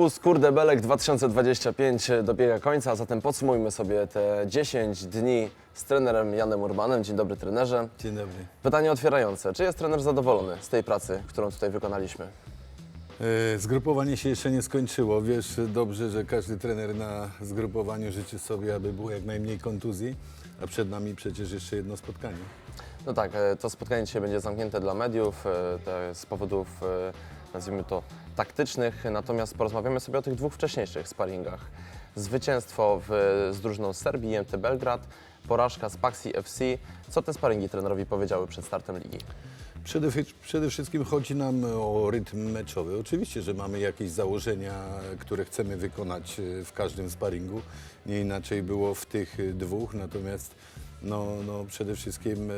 Obóz Kurde Belek 2025 dobiega końca, a zatem podsumujmy sobie te 10 dni z trenerem Janem Urbanem. Dzień dobry trenerze. Dzień dobry. Pytanie otwierające. Czy jest trener zadowolony z tej pracy, którą tutaj wykonaliśmy? E, Zgrupowanie się jeszcze nie skończyło. Wiesz dobrze, że każdy trener na zgrupowaniu życzy sobie, aby było jak najmniej kontuzji, a przed nami przecież jeszcze jedno spotkanie. No tak, e, to spotkanie dzisiaj będzie zamknięte dla mediów e, te z powodów, e, nazwijmy to, taktycznych, natomiast porozmawiamy sobie o tych dwóch wcześniejszych sparingach. Zwycięstwo w, z drużyną Serbii, IMT Belgrad, porażka z Paxi FC. Co te sparingi trenerowi powiedziały przed startem ligi? Przede, przede wszystkim chodzi nam o rytm meczowy. Oczywiście, że mamy jakieś założenia, które chcemy wykonać e, w każdym sparingu. Nie inaczej było w tych e, dwóch, natomiast no, no, przede wszystkim e,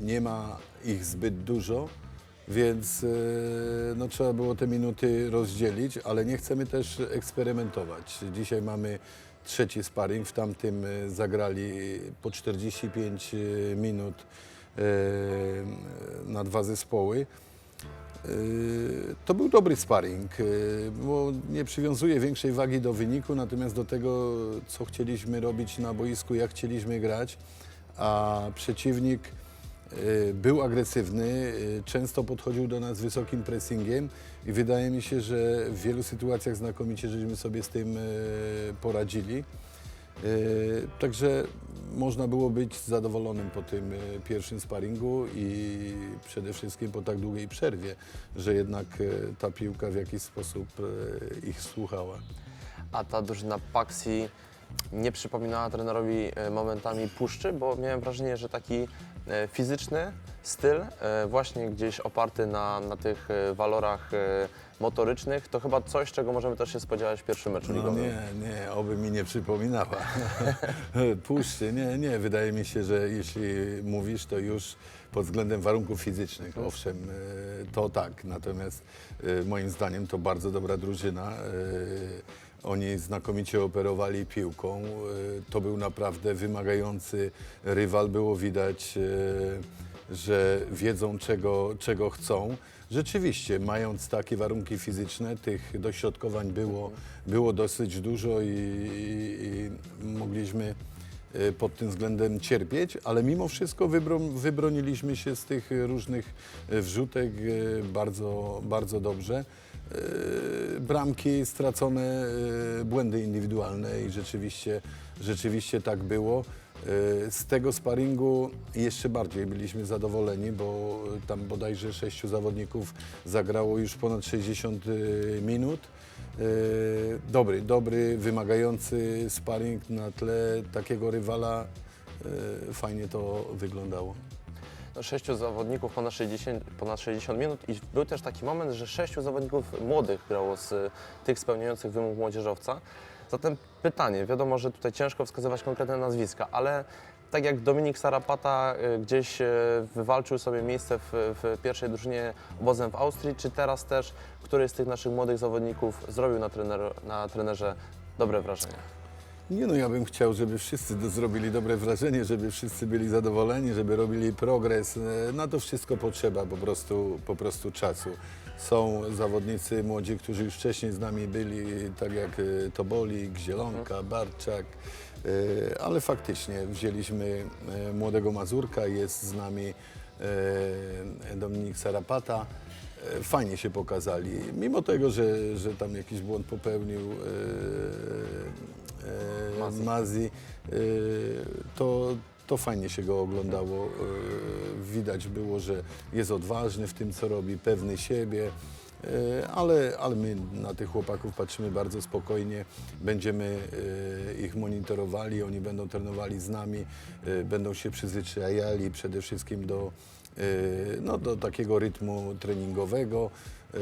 nie ma ich zbyt dużo, więc e, no, trzeba było te minuty rozdzielić, ale nie chcemy też eksperymentować. Dzisiaj mamy trzeci sparring, w tamtym e, zagrali po 45 e, minut na dwa zespoły. To był dobry sparring, bo nie przywiązuje większej wagi do wyniku, natomiast do tego, co chcieliśmy robić na boisku, jak chcieliśmy grać, a przeciwnik był agresywny, e, często podchodził do nas wysokim pressingiem i wydaje mi się, że w wielu sytuacjach znakomicie żeśmy sobie z tym e, poradzili. Także można było być zadowolonym po tym pierwszym sparingu i przede wszystkim po tak długiej przerwie, że jednak ta piłka w jakiś sposób ich słuchała. A ta drużyna Paxi nie przypominała trenerowi momentami puszczy, bo miałem wrażenie, że taki fizyczny styl, e, właśnie gdzieś oparty na, na tych e, walorach e, motorycznych, to chyba coś, czego możemy też się spodziewać w pierwszym meczu No ligowym. nie, nie, oby mi nie przypominała. Puszczy, nie, nie. Wydaje mi się, że jeśli mówisz, to już pod względem warunków fizycznych, owszem, e, to tak. Natomiast e, moim zdaniem to bardzo dobra drużyna. Oni znakomicie operowali piłką. E, To był naprawdę wymagający rywal. Było widać, e, że wiedzą, czego, czego chcą. Rzeczywiście, mając takie warunki fizyczne, tych dośrodkowań było, było dosyć dużo i, i, i mogliśmy e, pod tym względem cierpieć, ale mimo wszystko wybro, wybroniliśmy się z tych różnych wrzutek bardzo, bardzo dobrze. E, Bramki stracone, e, błędy indywidualne i rzeczywiście, rzeczywiście tak było. E, Z tego sparingu jeszcze bardziej byliśmy zadowoleni, bo tam bodajże sześciu zawodników zagrało już ponad 60 e, minut. Dobry, dobry, wymagający sparring na tle takiego rywala. Fajnie to wyglądało. No, sześciu zawodników ponad 60, ponad 60 minut i był też taki moment, że sześciu zawodników młodych grało z tych spełniających wymóg młodzieżowca. Zatem pytanie, wiadomo, że tutaj ciężko wskazywać konkretne nazwiska, ale tak jak Dominik Sarapata y, gdzieś y, wywalczył sobie miejsce w, w pierwszej drużynie obozem w Austrii, czy teraz też któryś z tych naszych młodych zawodników zrobił na, trener, na trenerze dobre wrażenie? Nie no, ja bym chciał, żeby wszyscy do- zrobili dobre wrażenie, żeby wszyscy byli zadowoleni, żeby robili progres. E, Na to wszystko potrzeba po prostu, po prostu czasu. Są zawodnicy młodzi, którzy już wcześniej z nami byli, tak jak e, Tobolik, Zielonka, Barczak, e, ale faktycznie wzięliśmy młodego Mazurka, jest z nami Dominik Sarapata. E, Fajnie się pokazali, mimo tego, że, że tam jakiś błąd popełnił e, e, Mazi. E, to, to fajnie się go oglądało. E, Widać było, że jest odważny w tym, co robi, pewny siebie. E, Ale, ale my na tych chłopaków patrzymy bardzo spokojnie, będziemy e, ich monitorowali, oni będą trenowali z nami, e, będą się przyzwyczajali przede wszystkim do, no, do takiego rytmu treningowego, e,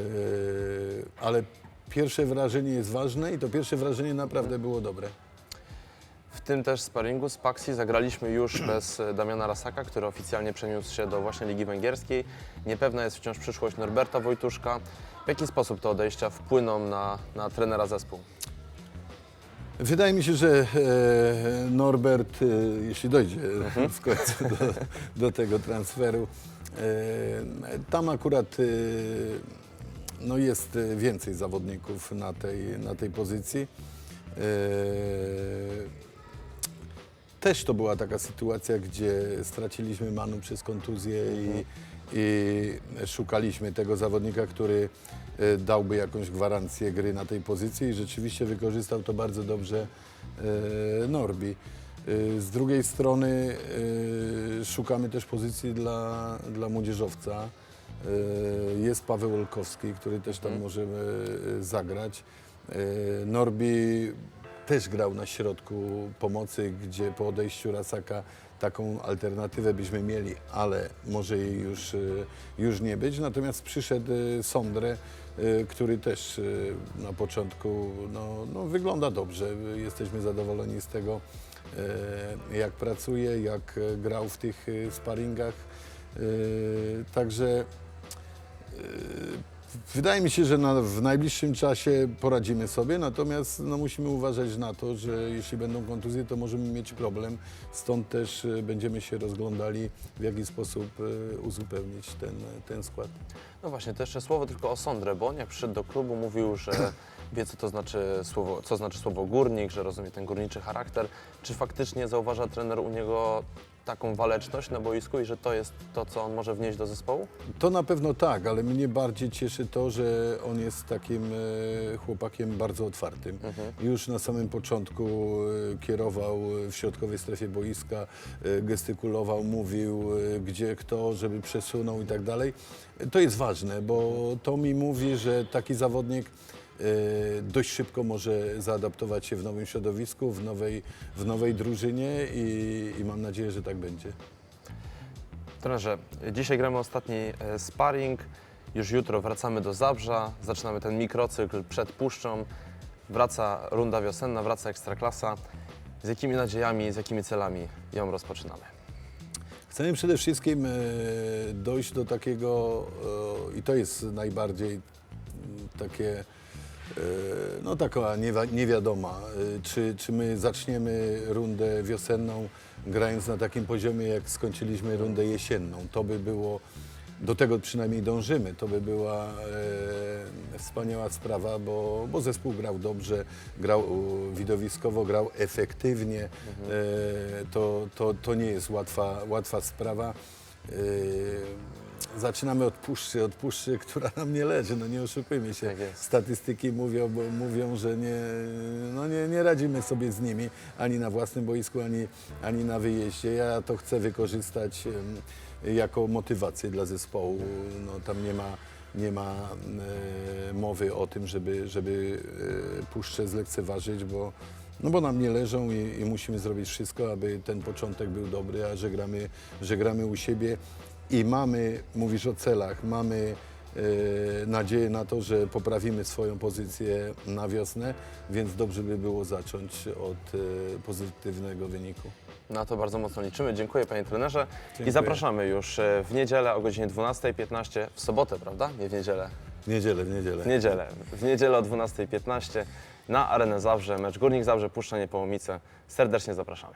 ale pierwsze wrażenie jest ważne i to pierwsze wrażenie naprawdę było dobre. W tym też sparingu z Paxi zagraliśmy już bez e, Damiana Rasaka, który oficjalnie przeniósł się do właśnie Ligi Węgierskiej. Niepewna jest wciąż przyszłość Norberta Wojtuszka. W jaki sposób te odejścia wpłyną na, na trenera zespół? Wydaje mi się, że e, Norbert, e, jeśli dojdzie w końcu do, do tego transferu, e, tam akurat e, no jest więcej zawodników na tej, na tej pozycji. E, Też to była taka sytuacja, gdzie straciliśmy Manu przez kontuzję i, i szukaliśmy tego zawodnika, który e, dałby jakąś gwarancję gry na tej pozycji i rzeczywiście wykorzystał to bardzo dobrze e, Norbi. E, Z drugiej strony e, szukamy też pozycji dla, dla młodzieżowca. E, Jest Paweł Olkowski, który też tam może e, zagrać. E, Norbi też grał na środku pomocy, gdzie po odejściu Rasaka taką alternatywę byśmy mieli, ale może jej już, e, już nie być. Natomiast przyszedł e, Sondre, e, który też na początku no, no, wygląda dobrze. Jesteśmy zadowoleni z tego, jak pracuje, jak grał w tych sparingach. Także Wydaje mi się, że na, w najbliższym czasie poradzimy sobie, natomiast no, musimy uważać na to, że jeśli będą kontuzje, to możemy mieć problem. Stąd też e, będziemy się rozglądali, w jaki sposób e, uzupełnić ten, ten skład. No właśnie, to jeszcze słowo tylko o Sondrę, bo on jak przyszedł do klubu mówił, że wie co to znaczy słowo, co znaczy słowo górnik, że rozumie ten górniczy charakter. Czy faktycznie zauważa trener u niego taką waleczność na boisku i że to jest to, co on może wnieść do zespołu? To na pewno tak, ale mnie bardziej cieszy to, że on jest takim e, chłopakiem bardzo otwartym. Już na samym początku e, kierował w środkowej strefie boiska, e, gestykulował, mówił e, gdzie kto, żeby przesunął i tak dalej. To jest ważne, bo to mi mówi, że taki zawodnik dość szybko może zaadaptować się w nowym środowisku, w nowej, w nowej drużynie i, i mam nadzieję, że tak będzie. Trenerze, dzisiaj gramy ostatni e, sparring, już jutro wracamy do Zabrza, zaczynamy ten mikrocykl przed Puszczą, wraca runda wiosenna, wraca Ekstraklasa. Z jakimi nadziejami, z jakimi celami ją rozpoczynamy? Chcemy przede wszystkim e, dojść do takiego, e, i to jest najbardziej takie, no taka niewiadoma, e, czy, czy my zaczniemy rundę wiosenną grając na takim poziomie, jak skończyliśmy rundę jesienną. To by było, do tego przynajmniej dążymy, to by była e, wspaniała sprawa, bo, bo zespół grał dobrze, grał e, widowiskowo, grał efektywnie. E, to, to, to nie jest łatwa, łatwa sprawa. E, zaczynamy od puszczy, od puszczy, która nam nie leży, no nie oszukujmy się. Tak jest. Statystyki mówią, bo mówią że nie, no nie, nie radzimy sobie z nimi ani na własnym boisku, ani, ani na wyjeździe. Ja to chcę wykorzystać jako motywację dla zespołu. No, tam nie ma, nie ma e, mowy o tym, żeby, żeby e, puszczę zlekceważyć, bo, no bo nam nie leżą i, i musimy zrobić wszystko, aby ten początek był dobry, a że gramy, że gramy u siebie i mamy, mówisz o celach, mamy e, nadzieję na to, że poprawimy swoją pozycję na wiosnę, więc dobrze by było zacząć od e, pozytywnego wyniku. Na to bardzo mocno liczymy. Dziękuję panie trenerze i Dziękuję. zapraszamy już e, w niedzielę o godzinie 12.15, w sobotę, prawda? Nie w niedzielę. W niedzielę, w niedzielę. W niedzielę. W niedzielę o 12.15 na Arenę Zabrze, mecz Górnik Zabrze, Puszczenie Połomice. Serdecznie zapraszamy.